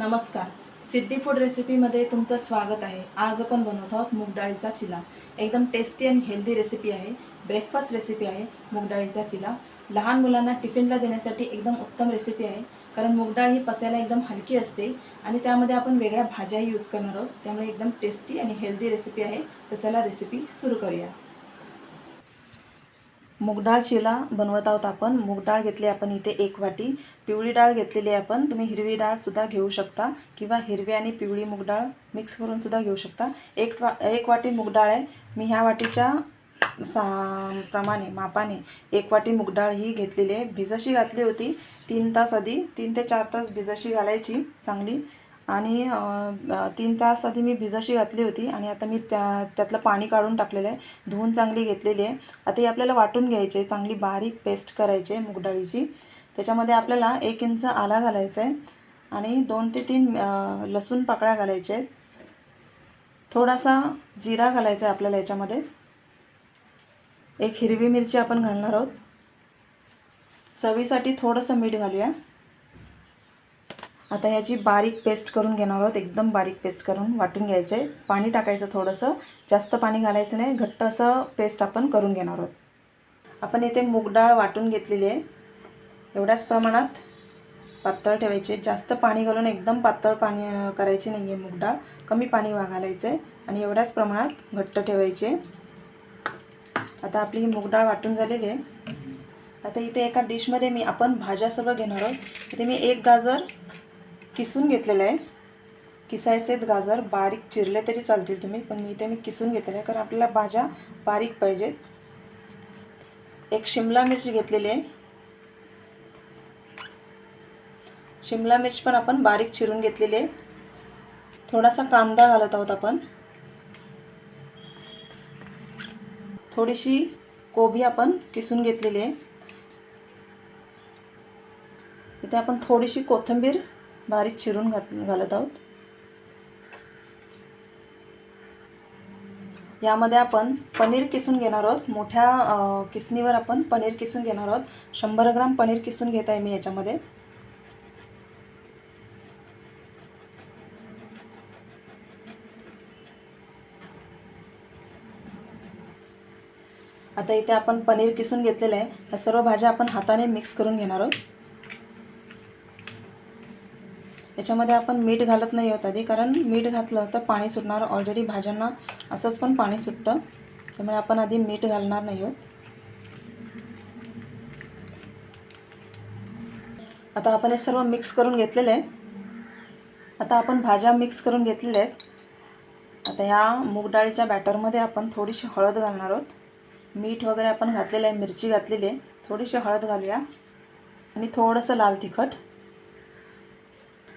नमस्कार. सिद्धी फूड रेसिपीमध्ये तुमचं स्वागत आहे. आज आपण बनवत आहोत मूग डाळीचा चिला. एकदम टेस्टी आणि हेल्दी रेसिपी आहे. ब्रेकफास्ट रेसिपी आहे मूगडाळीचा चिला. लहान मुलांना टिफिनला देण्यासाठी एकदम उत्तम रेसिपी आहे. कारण मूगडाळ ही पचायला एकदम हलकी असते आणि त्यामध्ये आपण वेगळ्या भाज्याही यूज करणार आहोत. त्यामुळे एकदम टेस्टी आणि हेल्दी रेसिपी आहे. तर चला रेसिपी सुरू करूया. डाळ शिला बनवत आहोत आपण. मूग डाळ घेतली आपण इथे एक वाटी. पिवळी डाळ घेतलेली आहे आपण. तुम्ही हिरवी डाळसुद्धा घेऊ शकता किंवा हिरवी आणि पिवळी मूग डाळ मिक्स करूनसुद्धा घेऊ शकता. एक वा एक वाटी मूग डाळ आहे. मी ह्या वाटीच्या सा प्रमाणे मापाने एक वाटी मूग डाळ ही घेतलेली आहे. भिजशी घातली होती. तीन तास आधी तीन ते चार तास भिजशी घालायची चांगली. आणि तीन तास आधी मी भिजाशी घातली होती आणि आता मी त्या त्यातलं पाणी काढून टाकलेलं आहे. धुवून चांगली घेतलेली आहे. आता ही आपल्याला वाटून घ्यायची आहे. चांगली बारीक पेस्ट करायची आहे मुगडाळीची. त्याच्यामध्ये आपल्याला एक इंच आला घालायचा आहे आणि दोन ते तीन लसूण पाकळ्या घालायच्या आहेत. थोडासा जिरा घालायचा आहे आपल्याला याच्यामध्ये. एक हिरवी मिरची आपण घालणार आहोत. चवीसाठी थोडंसं मीठ घालूया. आता ह्याची बारीक पेस्ट करून घेणार आहोत एकदम बारीक पेस्ट करून वाटून घ्यायचं. आहे पाणी टाकायचं थोडंसं जास्त पाणी घालायचं नाही घट्ट असं पेस्ट आपण करून घेणार आहोत. आपण इथे मूगडाळ वाटून घेतलेली आहे. एवढ्याच प्रमाणात पातळ ठेवायचे. जास्त पाणी घालून एकदम पातळ पाणी करायची नाही आहे मूगडाळ कमी पाणी वा घालायचं आहे आणि एवढ्याच प्रमाणात घट्ट ठेवायचे. आता आपली ही मूगडाळ वाटून झालेली आहे. आता इथे एका डिशमध्ये मी आपण भाज्या सर्व घेणार आहोत. इथे मी एक गाजर किसून घेतलेलं आहे. किसायचे आहेत गाजर बारीक चिरले तरी चालतील तुम्ही पण मी इथे मी किसून घेतलेलं आहे कारण आपल्याला भाज्या बारीक पाहिजेत. एक शिमला मिरची घेतलेली आहे. शिमला मिरची पण आपण बारीक चिरून घेतलेली आहे. थोडासा कांदा घालत आहोत आपण. थोडीशी कोबी आपण किसून घेतलेली आहे. इथे आपण थोडीशी कोथिंबीर बारीक चिरून घात घालत आहोत. यामध्ये आपण पनीर किसून घेणार आहोत. मोठ्या किसणीवर आपण पनीर किसून घेणार आहोत. शंभर ग्राम पनीर किसून घेत आहे मी याच्यामध्ये. आता इथे आपण पनीर किसून घेतलेलं आहे. या सर्व भाज्या आपण हाताने मिक्स करून घेणार आहोत. याच्यामध्ये आपण मीठ घालत नाही होत आधी कारण मीठ घातलं तर पाणी सुटणार. ऑलरेडी भाज्यांना असंच पण पाणी सुटतं. त्यामुळे आपण आधी मीठ घालणार नाही आहोत. आता आपण हे सर्व मिक्स करून घेतलेलं आहे आता आपण भाज्या मिक्स करून घेतलेल्या आहेत. आता ह्या मूगडाळीच्या बॅटरमध्ये आपण थोडीशी हळद घालणार आहोत. मीठ वगैरे आपण घातलेलं आहे मिरची घातलेली आहे. थोडीशी हळद घालूया. आणि थोडंसं लाल तिखट.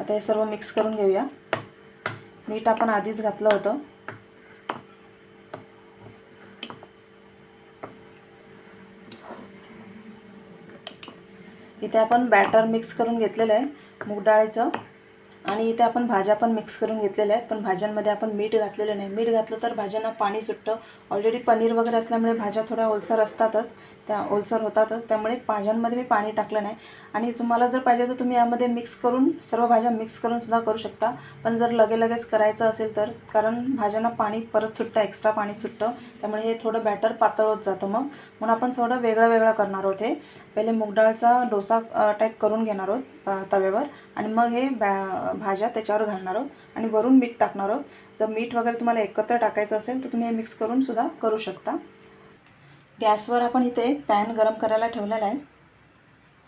आता हे सर्व मिक्स करून घेऊया. मीठ आपण आधीच घातलं होतं. इथे आपण बॅटर मिक्स करून घेतलेलं आहे. मूग डाळीचं. आणि इथे आपण भाज्या पण मिक्स करून घेतलेल्या आहेत. पण भाज्यांमध्ये आपण मीठ घातलेलं नाही. मीठ घातलं तर भाज्यांना पाणी सुटतं. ऑलरेडी पनीर वगैरे असल्यामुळे भाज्या थोड्या ओलसर असतातच. त्या ओलसर होतातच. त्यामुळे भाज्यांमध्ये मी पाणी टाकलं नाही. आणि तुम्हाला जर पाहिजे तर तुम्ही यामध्ये मिक्स करून सर्व भाज्या मिक्स करून सुद्धा करू शकता. पण जर लगे लगेच करायचं असेल तर कारण भाज्यांना पाणी परत सुटतं एक्स्ट्रा पाणी सुटतं. त्यामुळे हे थोडं बॅटर पातळ होत जातं मग. म्हणून आपण थोडं वेगळं वेगळं करणार आहोत हे. पहिले मूग डाळचा डोसा टाईप करून घेणार आहोत. तव्यावर. आणि मग हे बॅ भाज्या त्याच्यावर घालणार आहोत. आणि वरून मीठ टाकणार आहोत. जर मीठ वगैरे तुम्हाला एकत्र टाकायचं असेल तर तुम्ही हे मिक्स करून सुद्धा करू शकता. गॅसवर आपण इथे पॅन गरम करायला ठेवलेला आहे.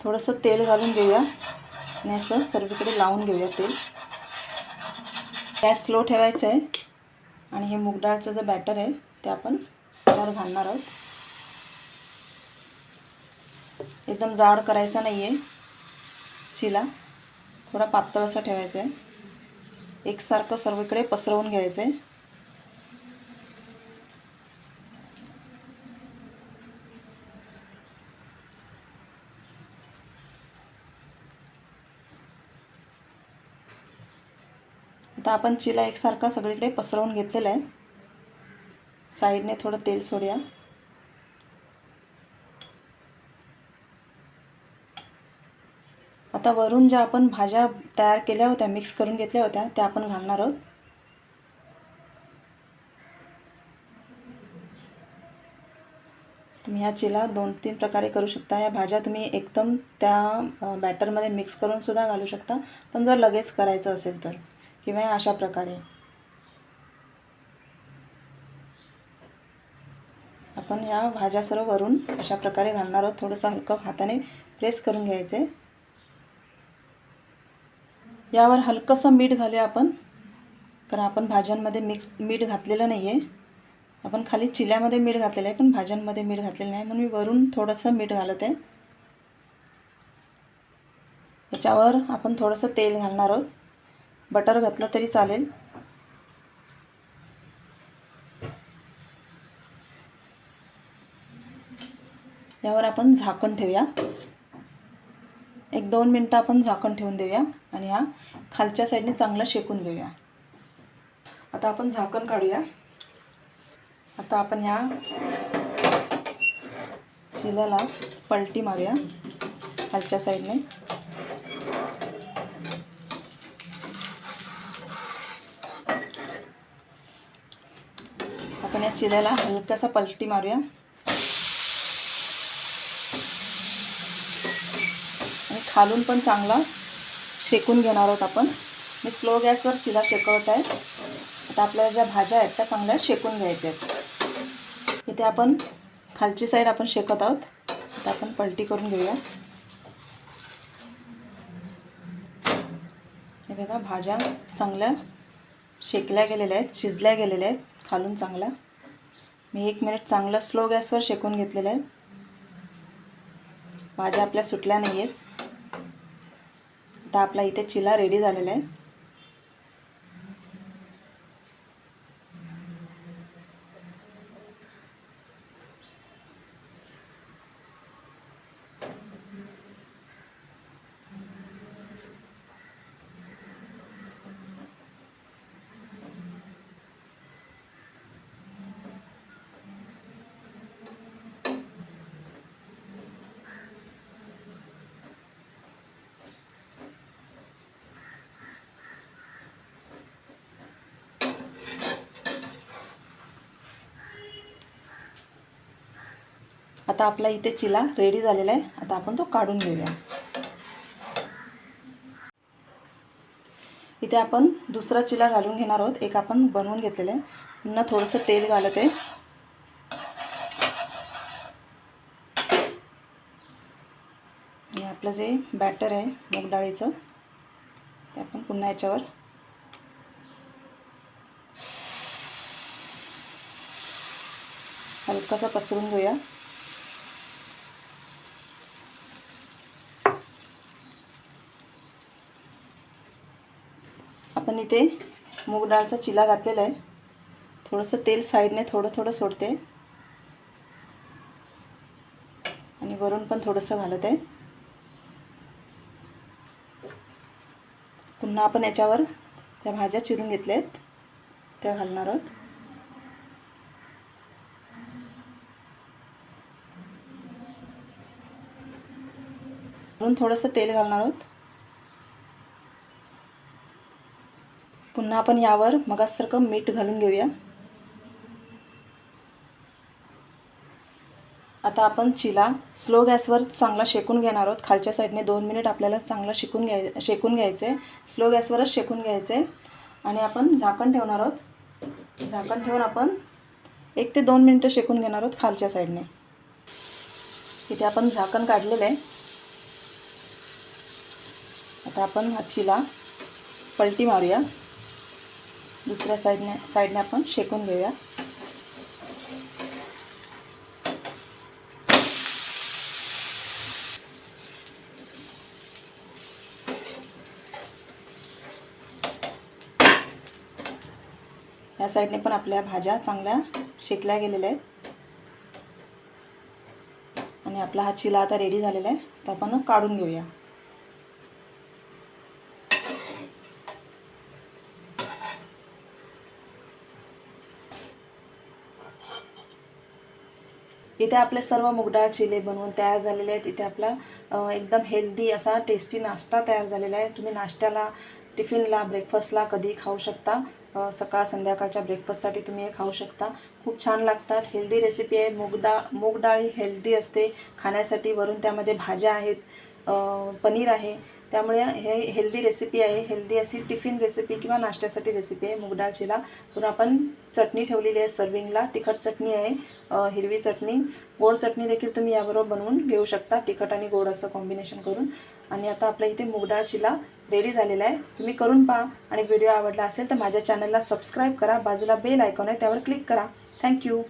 थोडंसं तेल घालून घेऊया. आणि असं सर्वीकडे लावून घेऊया तेल. गॅस स्लो ठेवायचं आहे. आणि हे मूग डाळचं जे बॅटर आहे ते आपण त्याच्यावर घालणार आहोत. एकदम जाड करायचं नाही आहे चिला थोडा पातळ असा ठेवायचा आहे. एकसारखं सर्वीकडे पसरवून घ्यायचं आहे. आता आपण चिला एकसारखा सगळीकडे पसरवून घेतलेला आहे. साईडने थोडं तेल सोडूया. आता वरून ज्या आपण भाज्या तयार केल्या होत्या मिक्स करून घेतल्या होत्या त्या आपण घालणार आहोत. तुम्ही ह्या चिला दोन तीन प्रकारे करू शकता. या भाज्या तुम्ही एकदम त्या बॅटरमध्ये मिक्स करून सुद्धा घालू शकता. पण जर लगेच करायचं असेल तर किंवा अशा प्रकारे. आपण या भाज्या सर्व वरून अशा प्रकारे घालणार आहोत. थोडंसं हलकं हाताने प्रेस करून घ्यायचे. यावर हलकंसं मीठ घालूया आपण. कारण आपण भाज्यांमध्ये मिक्स मीठ घातलेलं नाही आहे आपण खाली चिल्यामध्ये मीठ घातलेलं आहे पण भाज्यांमध्ये मीठ घातलेलं नाही. म्हणून मी वरून थोडंसं मीठ घालत आहे. त्याच्यावर आपण थोडंसं तेल घालणार आहोत. बटर घातलं तरी चालेल. यावर आपण झाकण ठेवूया. एक दोन मिनटं आपण झाकण ठेवून देऊया आणि हा खालच्या साईडने चांगलं शेकून घेऊया. आता आपण झाकण काढूया. आता आपण ह्या चिल्याला पलटी मारूया खालच्या साईडने. आपण या चिल्याला हलक्यासा पलटी मारूया. खालून पण चांगला शेकून घेणार आहोत आपण. मी स्लो गॅसवर चिला शेकवत आहे. आता आपल्या ज्या भाज्या आहेत त्या चांगल्या शेकून घ्यायच्या आहेत. इथे आपण खालची साईड आपण शेकत आहोत. आता आपण पलटी करून घेऊया. हे बघा भाज्या चांगल्या शेकल्या गेलेल्या आहेत शिजल्या गेलेल्या आहेत खालून चांगल्या. मी एक मिनिट चांगलं स्लो गॅसवर शेकून घेतलेलं आहे. भाज्या आपल्या सुटल्या नाही आहेत आता आपला इथे चिला रेडी झालेला आहे. आता आपला इथे चिला रेडी झालेला आहे. आता आपण तो काढून घेऊया. इथे आपण दुसरा चिला घालून घेणार आहोत. एक आपण बनवून घेतलेलं आहे. पुन्हा थोडंसं तेल घालत. आहे आणि आपलं जे बॅटर आहे मूग डाळीचं ते आपण पुन्हा याच्यावर हलकासा पसरून घेऊया. आपण इथे मूग डाळचा चिला घातलेला आहे. थोडंसं तेल साईडने थोडं थोडं सोडते. आणि वरून पण थोडंसं घालत आहे. पुन्हा आपण याच्यावर त्या भाज्या चिरून घेतल्या आहेत. त्या घालणार आहोत. वरून थोडंसं तेल घालणार आहोत. पुन्हा आपण यावर मगासारखं मीठ घालून घेऊया. आता आपण चिला स्लो गॅसवर चांगला शेकून घेणार आहोत. खालच्या साईडने दोन मिनिट आपल्याला चांगलं शेकून घ्याय शेकून घ्यायचं. आहे स्लो गॅसवरच शेकून घ्यायचं. आहे आणि आपण झाकण ठेवणार आहोत. झाकण ठेवून आपण एक ते दोन मिनटं शेकून घेणार आहोत खालच्या साईडने. इथे आपण झाकण काढलेलं आहे. आता आपण हा चिला पलटी मारूया. दुसऱ्या साईडने साईडने आपण शेकून घेऊया. या साईडने पण आपल्या भाज्या चांगल्या शेकल्या गेलेल्या आहेत. आणि आपला हा चिला आता रेडी झालेला आहे. तर आपण काढून घेऊया. इथे आपले सर्व मुगडाळ चिले बनवून तयार झालेले आहेत. इथे आपला एकदम हेल्दी असा टेस्टी नाश्ता तयार झालेला आहे. तुम्ही नाश्त्याला टिफिनला ब्रेकफास्टला कधी खाऊ शकता. सकाळ संध्याकाळच्या ब्रेकफास्टसाठी तुम्ही हे खाऊ शकता. खूप छान लागतात. हेल्दी रेसिपी आहे. मूग डाळ मूग डाळ ही हेल्दी असते. खाण्यासाठी वरून त्यामध्ये भाज्या आहेत. पनीर आहे. त्यामुळे हे हेल्दी रेसिपी आहे. हेल्दी अशी टिफिन रेसिपी किंवा नाश्त्यासाठी रेसिपी आहे. मूग डाळचीला. आपण चटणी ठेवलेली आहे सर्विंगला तिखट चटणी आहे. हिरवी चटणी. गोड चटणी देखील तुम्ही याबरोबर बनवून घेऊ शकता. तिखट आणि गोड असं कॉम्बिनेशन करून. आणि आता आपल्या इथे मूग डाळचीला रेडी झालेला आहे. तुम्ही करून पहा. आणि व्हिडिओ आवडला असेल तर माझ्या चॅनलला सबस्क्राईब करा. बाजूला बेल आयकॉन आहे. त्यावर क्लिक करा. थँक्यू